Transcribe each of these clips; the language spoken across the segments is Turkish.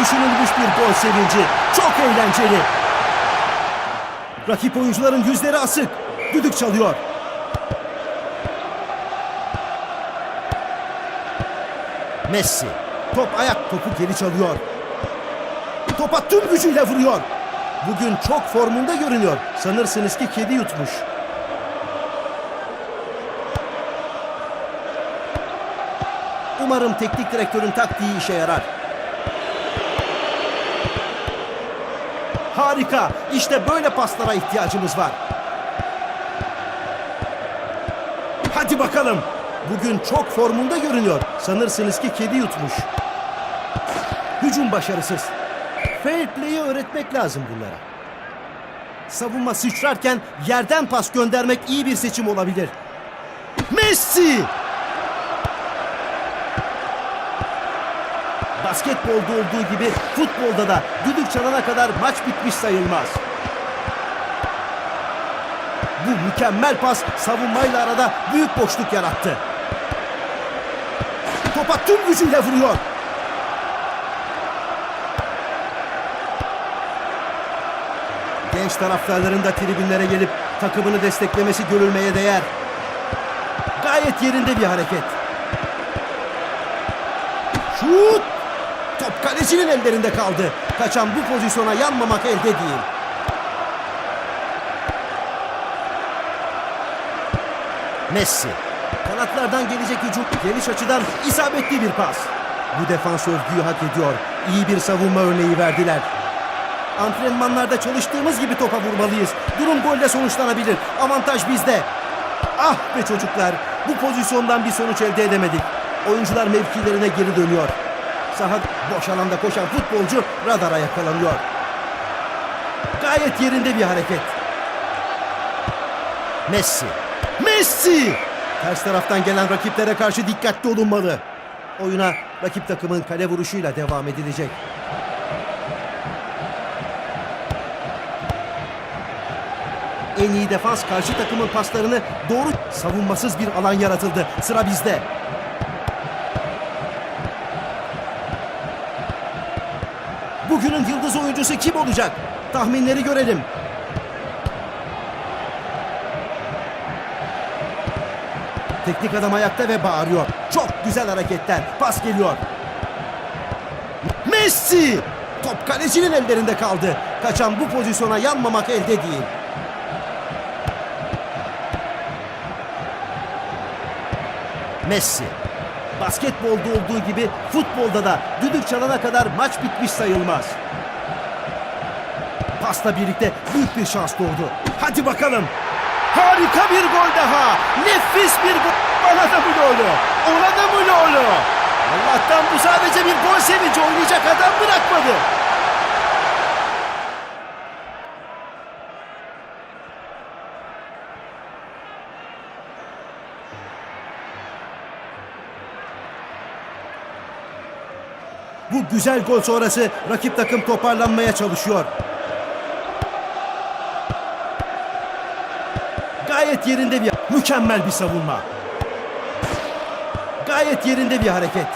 1-0 öndeyiz. Harika düşünülmüş bir gol sevinci. Çok eğlenceli. Rakip oyuncuların yüzleri asık. Düdük çalıyor. Messi. Top ayak topu geri çalıyor. Topa tüm gücüyle vuruyor. Bugün çok formunda görünüyor. Sanırsınız ki kedi yutmuş. Umarım teknik direktörün taktiği işe yarar. Harika. İşte böyle paslara ihtiyacımız var. Hadi bakalım. Bugün çok formunda görünüyor. Sanırsınız ki kedi yutmuş. Hücum başarısız. Fair play'i öğretmek lazım bunlara. Savunma sıçrarken yerden pas göndermek iyi bir seçim olabilir. Messi! Basketbolda olduğu gibi futbolda da düdük çalana kadar maç bitmiş sayılmaz. Bu mükemmel pas savunmayla arada büyük boşluk yarattı. Topa tüm gücüyle vuruyor. Genç taraftarların da tribünlere gelip takımını desteklemesi görülmeye değer. Gayet yerinde bir hareket. Şut! Top kalecinin ellerinde kaldı. Kaçan bu pozisyona yanmamak elde değil. Messi. Kanatlardan gelecek hücum geniş açıdan isabetli bir pas. Bu defans övgüyü hak ediyor. İyi bir savunma örneği verdiler. Antrenmanlarda çalıştığımız gibi topa vurmalıyız. Durum golle sonuçlanabilir. Avantaj bizde. Ah be çocuklar. Bu pozisyondan bir sonuç elde edemedik. Oyuncular mevkilerine geri dönüyor. Saha boş alanda koşan futbolcu radara yakalanıyor. Gayet yerinde bir hareket. Messi. Messi! Ters taraftan gelen rakiplere karşı dikkatli olunmalı. Oyuna rakip takımın kale vuruşuyla devam edilecek. En iyi defans karşı takımın paslarını doğru savunmasız bir alan yaratıldı. Sıra bizde. Bugünün yıldız oyuncusu kim olacak? Tahminleri görelim. Teknik adam ayakta ve bağırıyor. Çok güzel hareketler. Pas geliyor. Messi! Top kalecinin ellerinde kaldı. Kaçan bu pozisyona yanmamak elde değil. Messi. Basketbolda olduğu gibi futbolda da düdük çalana kadar maç bitmiş sayılmaz. Pasla birlikte büyük bir şans doğdu. Hadi bakalım. Harika bir gol daha. Nefis bir gol. Bana da mı golü? Ona da mı golü? Allah'tan bu sadece bir gol sevinci oynayacak adam bırakmadı. Bu güzel gol sonrası rakip takım toparlanmaya çalışıyor. Gayet yerinde bir mükemmel bir savunma. Gayet yerinde bir hareket.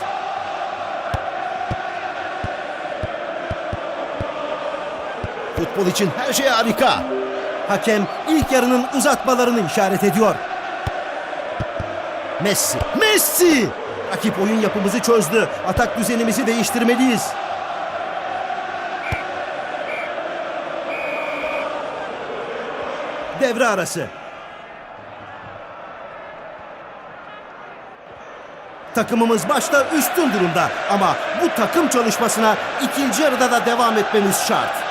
Futbol için her şey harika. Hakem ilk yarının uzatmalarını işaret ediyor. Messi. Messi! Rakip oyun yapımızı çözdü. Atak düzenimizi değiştirmeliyiz. Devre arası. Takımımız başta üstün durumda ama bu takım çalışmasına ikinci yarıda da devam etmemiz şart.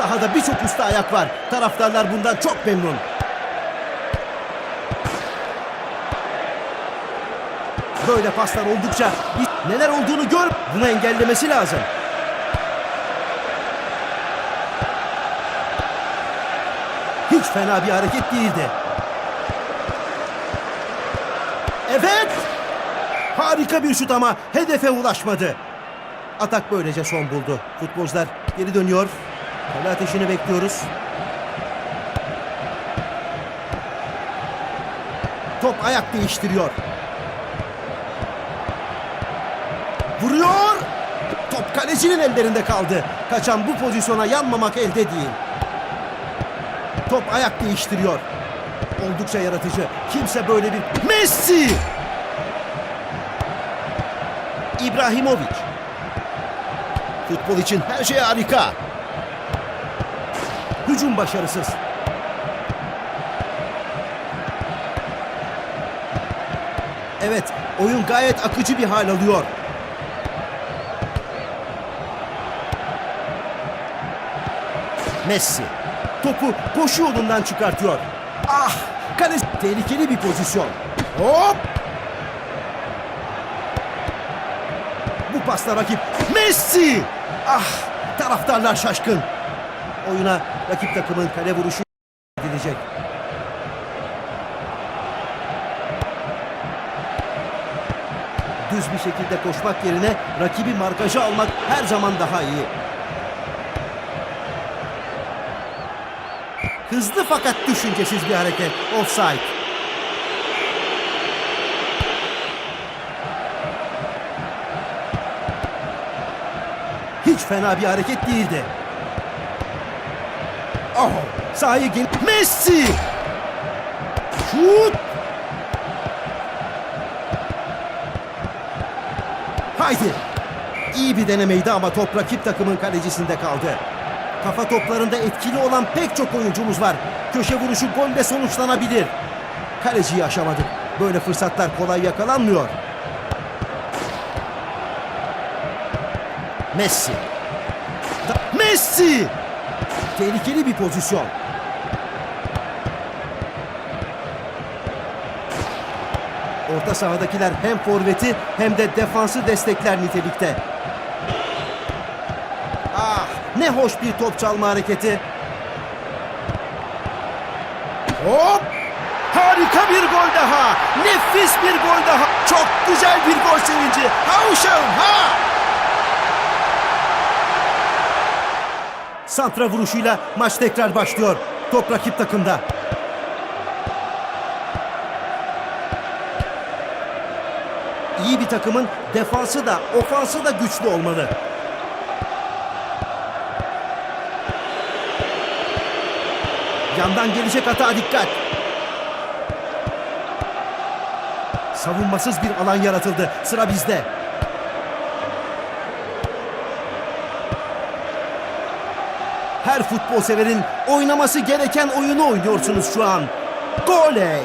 Sahada birçok usta ayak var. Taraftarlar bundan çok memnun. Böyle paslar oldukça neler olduğunu gör. Bunu engellemesi lazım. Hiç fena bir hareket değildi. Evet. Harika bir şut ama hedefe ulaşmadı. Atak böylece son buldu. Futbolcular geri dönüyor. Kale ateşini bekliyoruz. Top ayak değiştiriyor. Vuruyor. Top kalecinin ellerinde kaldı. Kaçan bu pozisyona yanmamak elde değil. Top ayak değiştiriyor. Oldukça yaratıcı. Kimse böyle bir... Messi! İbrahimovic. Futbol için her şey harika. Hücum başarısız. Evet, oyun gayet akıcı bir hal alıyor. Messi topu koşu yolundan çıkartıyor. Ah! Kale tehlikeli bir pozisyon. Hop! Bu pasta rakip Messi! Ah! Taraftarlar şaşkın. Oyuna rakip takımın kale vuruşu edilecek. Düz bir şekilde koşmak yerine rakibi markajı almak her zaman daha iyi. Hızlı fakat düşüncesiz bir hareket. Offside. Hiç fena bir hareket değildi. Oh, sahayı gen... Messi! Şut! Haydi. İyi bir denemeydi ama top rakip takımın kalecisinde kaldı. Kafa toplarında etkili olan pek çok oyuncumuz var. Köşe vuruşu golle sonuçlanabilir. Kaleciyi aşamadık. Böyle fırsatlar kolay yakalanmıyor. Messi. Messi! Tehlikeli bir pozisyon. Orta sahadakiler hem forveti hem de defansı destekler nitelikte. Ah ne hoş bir top çalma hareketi. Hop! Harika bir gol daha. Nefis bir gol daha. Çok güzel bir gol sevinci. Ha uşağım ha! Santra vuruşuyla maç tekrar başlıyor. Top rakip takımda. İyi bir takımın defansı da ofansı da güçlü olmalı. Yandan gelecek hata dikkat. Savunmasız bir alan yaratıldı. Sıra bizde. Her futbol severin oynaması gereken oyunu oynuyorsunuz şu an. Goley!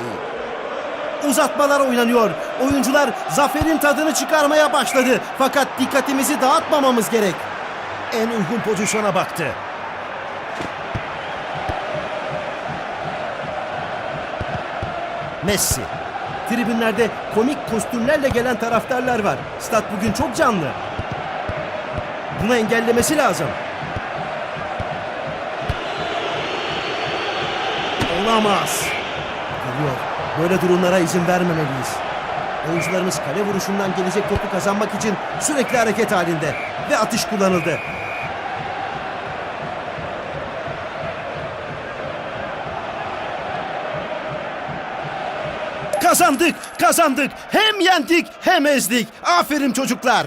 Uzatmalar oynanıyor. Oyuncular zaferin tadını çıkarmaya başladı. Fakat dikkatimizi dağıtmamamız gerek. En uygun pozisyona baktı. Messi. Tribünlerde komik kostümlerle gelen taraftarlar var. Stat bugün çok canlı. Bunu engellemesi lazım. Olamaz. Geliyor. Böyle durumlara izin vermemeliyiz. Oyuncularımız kale vuruşundan gelecek topu kazanmak için sürekli hareket halinde ve atış kullanıldı. Kazandık, kazandık. Hem yendik hem ezdik. Aferin çocuklar.